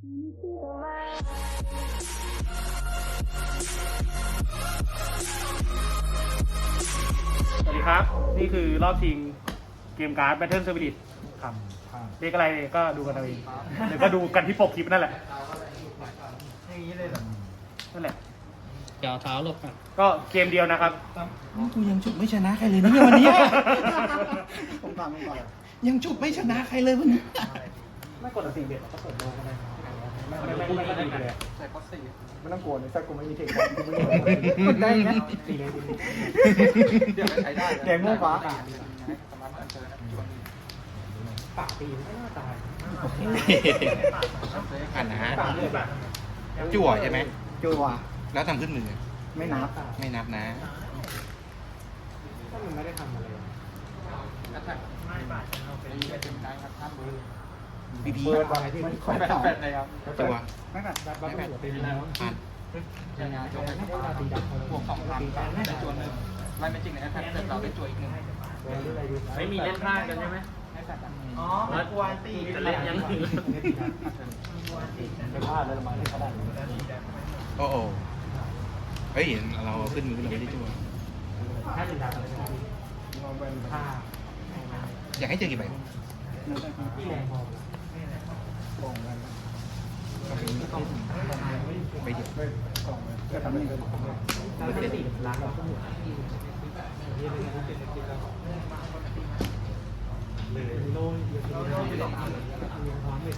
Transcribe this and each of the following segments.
สวัสดีครับ นี่คือรอบชิงเกมการ์ด Battle Spirit ทำผ่านเรียกอะไรก็ดูกันเอาเองหรือก็ดูกันที่ปกคลิปนั่นแหละอย่างนี้เลยเหรอนั่นแหละเดี๋ยวเอาเท้าหลบก่อนก็เกมเดียวนะครับ กูยังฉุบไม่ชนะใครเลยนะเนี่ยวันเนี้ยผมฟังก่อนยังฉุบไม่ชนะใครเลยวันนี้ไม่กดสีเบ็ดก็กดโลก็ได้ ไม่ไม่ไม่ไม่ไม่เลยไม่ต้องกลัวนะถ้ากูไม่มีเทคนิคกูไม่ได้ได้ไงสีเลยสีเลยเดี๋ยวใช้ได้แกงม่วงฟ้าปากปีไม่น่าตายอ่านนะปากเลยปากจั่วใช่ไหมจัวแล้วทำขึ้นมือไม่นับไม่นับนะถ้ามันไม่ได้ทำอะไรพีพีเปิดไปมันค่ อยแปดเลยครับจั่วไม่แบบบัตรหัวตีแล้วผ่านงานจบไม่ได้ตีดับบวกสองพันได้จวนหนึ่งไล่ไม่จริงในแอปแพดเราได้จวนอีกหนึ่งไม่มีเล่นพลาดกันใช่ไหมให้แฟดอ๋อวานตีจะเล่นยังไม่พลาดเลยมาที่ขนาดนี้โอ้โหเฮ้ยเราเอาขึ้นมือเราไม่ได้จั่วถ้าตีดับอะไรไม่ได้เราเป็นผ้าอยากให้เจอกี่ใบ ที่แรงพอ กล่องกัน ใบเดียวไม่กล่องก็ทำให้เงินเราไม่ได้ตีล้างเราก็หมดเลยโอะเลย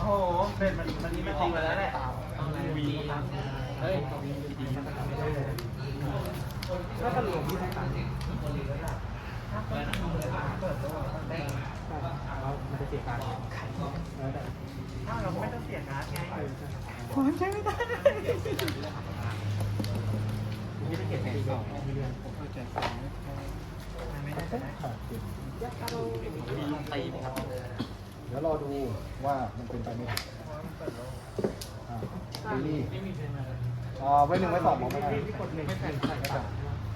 โอ้โหเป็นมันมันนี้ไม่จริงไปแล้วแหละวีเฮ้ยก็ตลกที่ต่างๆ เรามันจะเสียการถ้าเราไม่ต้องเสียการ์ดไงขอใช้ไม่ได้ไม่ได้เก็บแผนสองมีเรื่องไมีลงตีไหมครับเดี๋ยวรอดูว่ามันเป็นไปไหม่ได้อ่านี่อ่าไว้หนึ่งไว้สองมองไม่ได้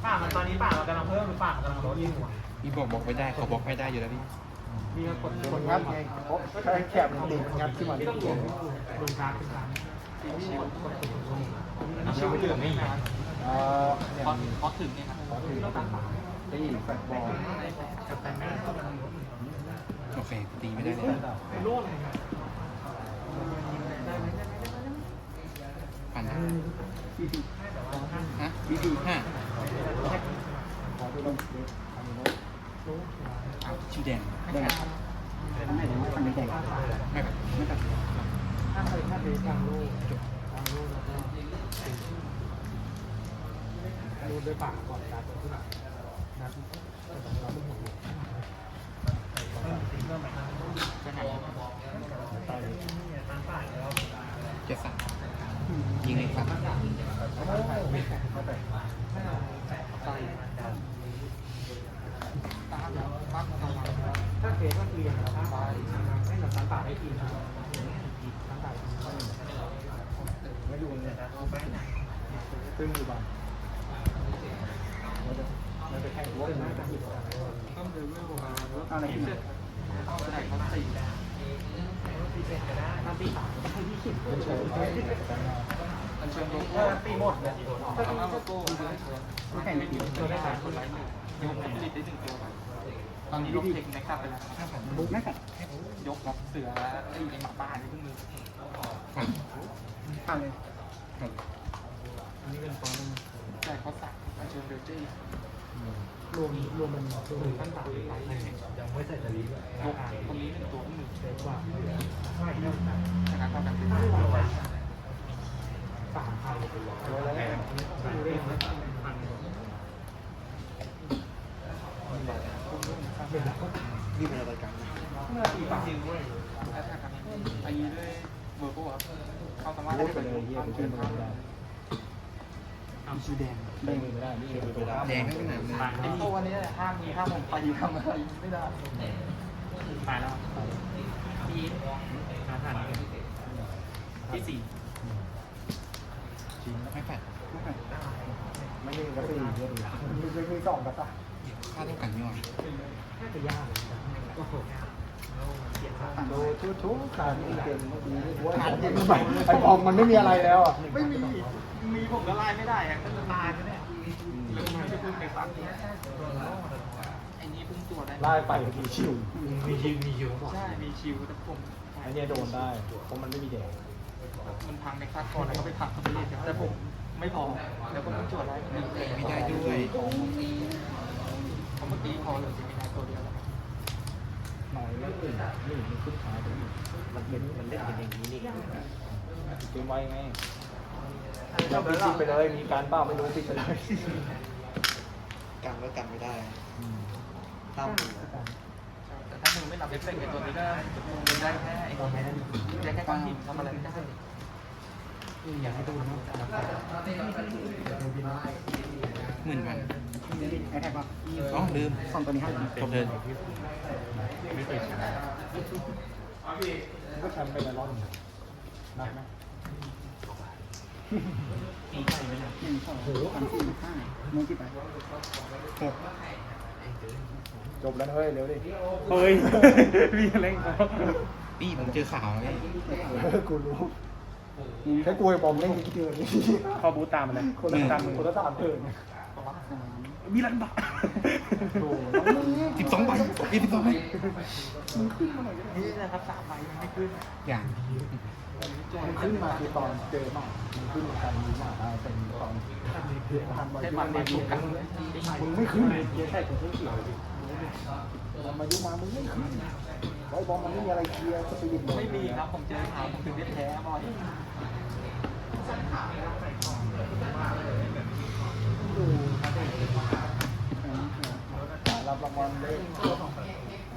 ป่ามันตอนนี้ป่ามันกำลังเพิ่มหรือป่ามันกำลังลดอยู่พี่บอกบอกไม่ได้เขาบอกไม่ได้อยู่แล้วพี่ คนงัดไงโอ้ใช้แคบมันติดงัดขึ้นมาไม่ที่ต้องเกียร์ลงกราฟเป็นกราฟชื่อไม่ถึงนี่อ่าเนี่ยพอพอถึงเนี่ยครับขอถือตีแฟตบอลโอเคตีไม่ได้เลยร่วงผ่านนะฮะห้า ชื่อแดงได้ไม่ได้ไม่ได้ไม่แบบไม่แบบถ้าเคยถ้าเป็นกลางโลกกลางโลกแล้วก็รูดด้วยปากก่อนการที่แบบนัดเราไม่ห่วงเจ็ดสามยิงเลยครับ ถ้าเคสก็ คืออย่างเราถ้าให้เราสังปากให้ทีนะสังปาไม่ดูเลยตึ้งอยู่บ้างมันจะแข่งรถน่าจะหยิบอะไรที่ไหนเข้าไปได้เขาตีถ้าตีปากให้ที่ขิดเป็นเชิงอันเชิญโลโก้ตีหมดเลยถ้าต้องโลโก้ไม่แข่งกี่ตัวได้สามคนไลท์หนึ่งยกผลผลิตได้หนึ่งตัว ตอนนี้ลบเทคแม็กซ์ไปแล้วบุ๊กแม่กัดยกล็อกเสือไอ้ไอ้หมาบ้านนี่เพิ่งมือผ่านผ่านเลยอันนี้เป็นฟอนต์แต่เขาสั่งอันเชิญเบลจี้รวมรวมมันรวมขั้นต่ำยังไม่ใส่ตะลิยกคนนี้หนึ่งตัวหนึ่งเต็มกว่านะครับเท่ากันเป็นสามพันเป็นร้อยร้อยแล้ว ดูได้ไหมเป็นหลักก็ นี่เป็นอะไร กันเมื่อปีปากซิลด้ด้วยเบอร์โก้ครับเขาสามารถได้ไปเป็นเลยเยี่ยความมเชื่เชื่ออมมได้นแดงได้มือไม่ได้นี่คือตัวแดงทั้งนั้นเลยไอ้ตัวนี้ห้ามมีห้ามผมไปทำอะไรไม่ได้ตายแล้วพี่หาฐานที่สี่จริงไม่แปดไม่ใช่กระสีเยอะมีมีสองกระตาค่าเท่ากันย่อยน่าจะยากก็หก โดชูชูขาดเก่งเมื่อกี้ขาดเก่งไปไอ้บอมมันไม่มีอะไรแล้วอะไม่มี มีผมก็ไล่ไม่ได้อะก็จะตายเนี่ยเลยม่ได้พึ่งไปฟังไอ้นี่พิ่งตรวได้ไล่ไปมีชิว มีชิวมีชิวใช่ มีชิวแต่ผมไอ้เนี่ยโดนได้เพราะมันไม่มีแดงมันพังในคัดก่อนแล้วก็ไปพักเขาไปเล่แต่ผมไม่พอแล้วก็พิ่งตรวได้มีไม่ได้ด้วยเขาเมื่อกี้พอเลยตัวเดียวแล้ว นี่นี่มันขึ้นขาตรงนี้มันเป็นมันเล่นเป็นอย่างนี้นี่เกมไว้ไงเราไปปิดไปเลย มีการบ้าไม่รู้ปิดไปเลยกันก็กันไม่ได้ห้มแต่ถ้ามึงไม่นับเอฟเฟกต์ไอ้ตัวนี้ก็มึงได้แค่ไอ้ตัวนี้ได้แค่ก้อนหินทำอะไรไม่ได้อยากให้ดูนะหมื่นพันไอ้แท็กป่ะอ๋อลืมสองตัวนี้ให้จบเทิน ไม่เคยชนะก็แชมป์ไปแล้วรอบนับไหมมีใครไหมเนี่ยหนึ่งสองสามสี่ห้ามึงกี่ไปหกจบแล้วเฮ้ยเร็วดิเฮ้ยมีอะไรเขาพี่ผมเจอข่าวไงกูรู้แค่กูไอ้บอมเล่นกี่เดือนนี่พอบูตามมันเลยคนละสามคนละสามเดือนมีรันบะโอ้สิบสอง ใบพี่สิบสองใบนี่นะครับสามใบยังไม่ขึ้นอย่างมันขึ้นมาคือตอนเจอมามันขึ้นมากันมีมาได้เป็นตอนเดือนพันวันใช้ยุมันมาเรียนยุรู้กักันนมึงไม่ขึ้นเกียร์ใส่ตัวเขียวดิมายุมามึงไม่ขึ้นไอ้บอมมันไม่มีอะไรเคลียร์สปิริตเลยไม่มีครับผมเจอข่าวผมถึงได้แพ้บ่อย รับรางวัลเลย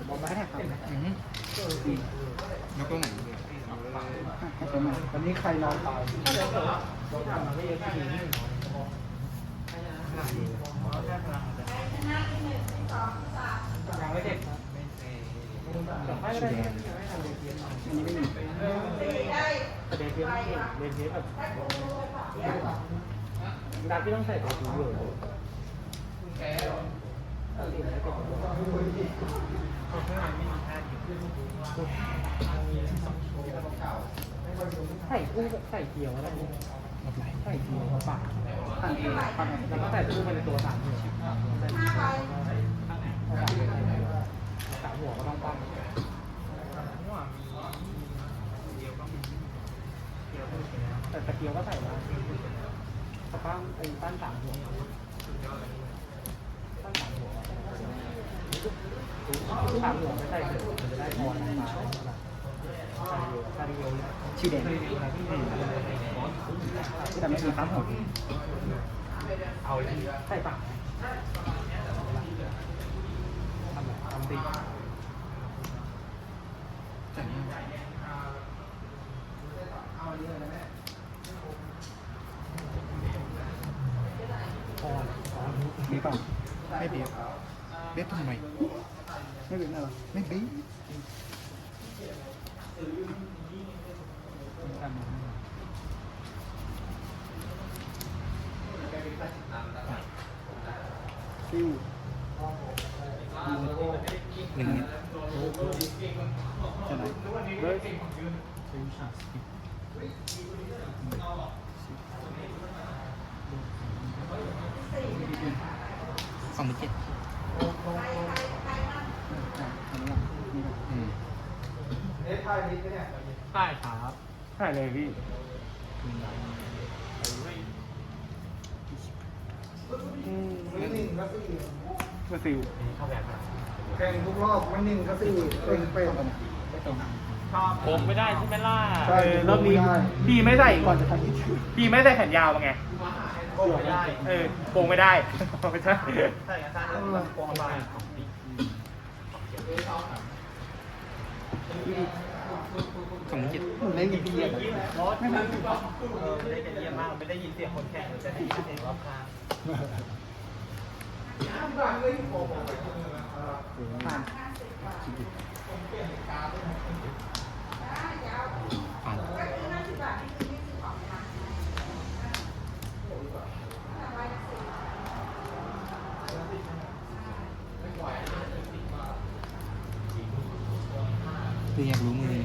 บอมมาให้ทำอืมแล้วก็ไหนวันนี้ใครนอนตายยังไม่เด็ดครับไม่ได้ไม่ได้อันนี้ไม่มีประเด็นเพียงไม่เก่งเรียนเพียงแบบดาบที่ต้องใส่ตัวสูงเลย ใส่คู่กับใส่เกียวแล้วใส่เกียวกับปากแล้วก็ใส่คู่ไปในตัวสามหัวสามหัวก็ต้องปั้มแต่ตะเกียวก็ใส่ได้แต่ปั้มไอ้ปั้นสามหัวปั้นสามหัว สามหัวไม่ใส่เลยมันจะได้พอนะคาริโอชื่อแดงแต่ไม่มีครับผมเอาใส่ปากทำแบบทำดี มีป่ะ ไม่เบียบ เบียบทำไม ไม่เป็นอะไรไม่เบีบซิ่วหนึ่งนิดจะไหนเฮ้ยสองหมื่นเจ็ด ใช่ครับใช่เลยพี่ไม่นิ่งก็สี่มาซิลเข้าแบบนั้นแข่งทุกรอบไม่นิ่งก็สี่เป็นเป็นผมไม่ได้ใช่ไหมล่ะใช่รอบนี้พี่ไม่ใส่ก่อนจะทำยี่สิบพี่ไม่ใส่แขนยาวมาไง โอ้ไม่ได้ เออโกงไม่ได้ไม่ใช่ใช่ครับใช่โกงมาสองหมื่นเจ็ดมึงเล่นกี่ปีอะไม่ไม่ไม่ได้เป็นเยี่ยมมากไม่ได้ยินเสียงคนแข่งจะได้ยินเสียงรอบข้างผ่านผ่าน คืออยากรู้มือ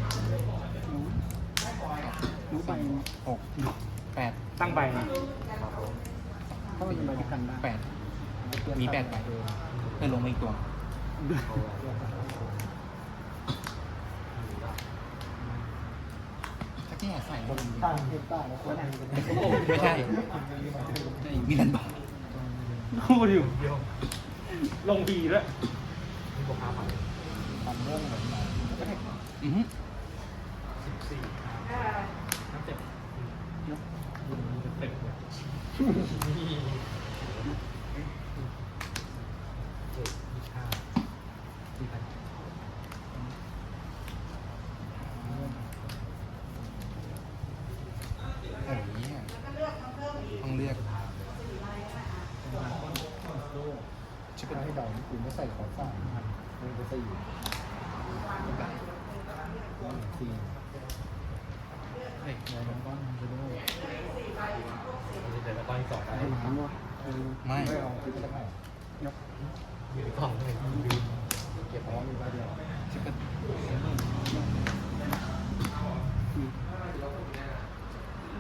รู้ไปหกแปดตั้งใบนะถ้ามันเป็นใบด้วยกันได้แปดมีแปดใบเพื่อลงมาอีกตัวถ้าแก้ใส่ลงตั้งเก็บได้แล้วคนนั้นไม่ใช่มีนันบอกพูดอยู่เดียวลงดีด้วยทำเรื่ องเหมือนกันอือฮึโอ้ยเนี่ยต้องเลือกจะเป็นให้เดาคุณไม่ใส่ขอสามมันจะใส่อยู่ สี่เฮ้ยเดี๋ยวมันก้อนมันจะด้เดี๋ยวก้อนสองให้หมาหมดไม่ไม่เอาคือจะได้ยกยู่กล่องเลยเก็บของอยู่ใบเดียวจะเป็น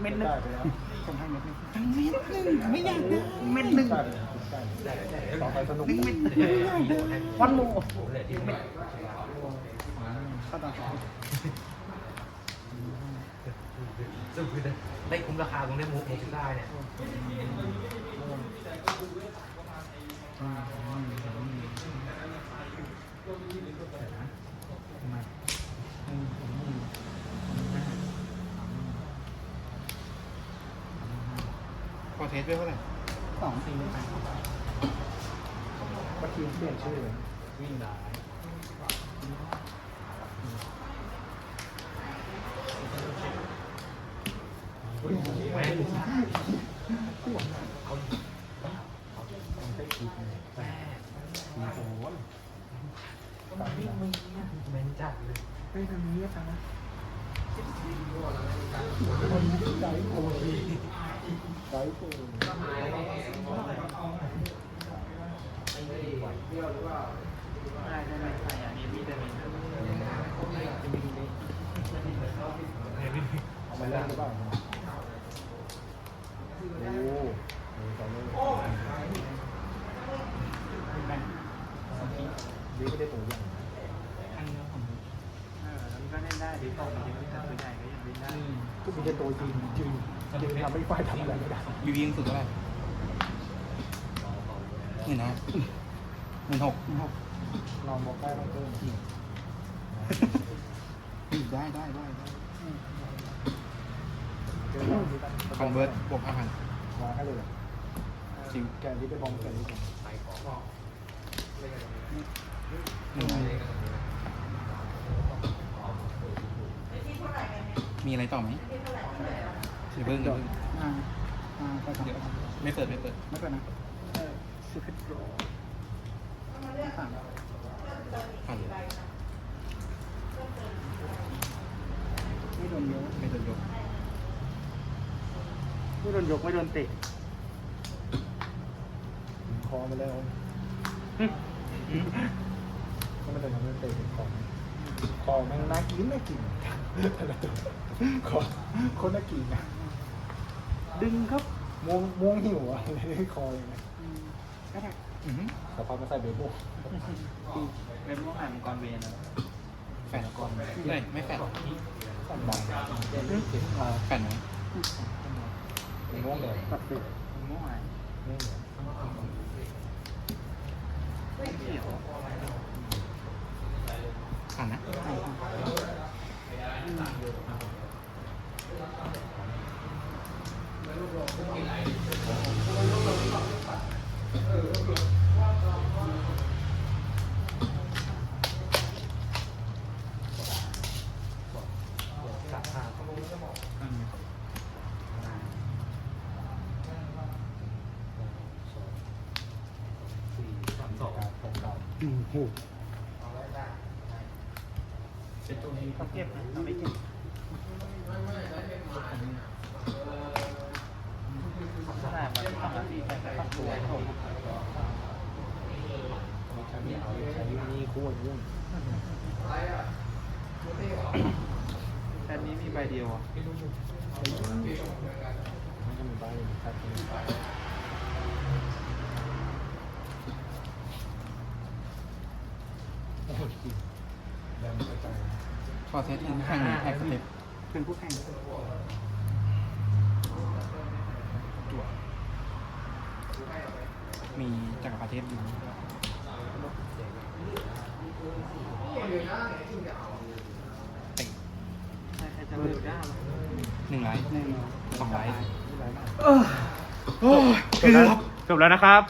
เม็ดนึงได้ไปแล้วผมให้เม็ดนึงทั้งเม็ดนึ่งไม่อยากได้เม็ดหนึ่งได้ต่อไปสนุกวันโล ข้าตาขาวได้คุ้มราคาตรงนี้มูเอชิได้เนี่ยพอเทสไปเท่าไหร่สองสี่เลยก็ทีมเปลี่ยนชื่อเลยวิ่งได้ ได้ได้ได้ใส่อันนี้วิตามิน เอามาเล่ นหรือเปล่าโอ้โหต่อเลยดีก็ได้ตัวอย่างอันนี้ผมเออมันก็เล่นได้ดีตกจริงๆถ้าตัวใหญ่ก็ยังเล่นได้ก็มีแค่ตัวยืนยืนยืนทำให้ไฟทำอะไรไม่ได้ยูยิงสุดเท่าไหร่หมื่นห้าหมื่นหกลองบอกได้ต้องเพิ่มได้ได้ได้ได้ เจอแล้วที่ตั้ง คอนเวิร์ตบวกห้าพันมาให้เลยจิวแกที่ไปบอมแกที่บอมหนึ่งร้อยมีอะไรต่อไหมเดี๋ยวเพิ่งเดี๋ยวเพิ่งอ่าอ่าไปทำเดี๋ยวไปทำไม่เปิดไม่เปิดไม่เป็นนะเออสิบเอ็ดโปรสามผ่านเลยไม่โดนเยอะไม่โดนยก ไม่โดนยกไม่โดนเตะคอมาแล้วก็ไม่ได้ทำให้เตะคอคอแม่งน่ากินน่ากินแต่ละตัวคอคนน่ากินนะดึงครับม่วงม่วงหิวอะเลยคออย่างเงี้ยก็ได้อือหือแต่พอมาใส่เบบุ๊กเป็นพวกอ่านมังกรเวนอะแฟนก่อนเอ้ยไม่แฟนสั่นบางอ่าแฟนไหมเป็น ม่วงแดงตัดสิม่วงอะไรม่วงแดงเขียวผ่านนะมหู เขาเก็บนะเราไม่เก็บแต่มันสอง นาทีแต่ก็ต้องตัวผมใช้ใช้นี่คู่ยุ่งเดียวอะมันก็มีใบครับโอ้โหแรงกระจายขอเซตอีกข้างหนึ่งแท็กสเต็ปเป็นผู้แข่ง จั่ว มีจักรพรรดิอยู่เตะใครจะมาดูได้หนึ่งไลท์สองไลท์จบแล้วจบแล้วนะครับ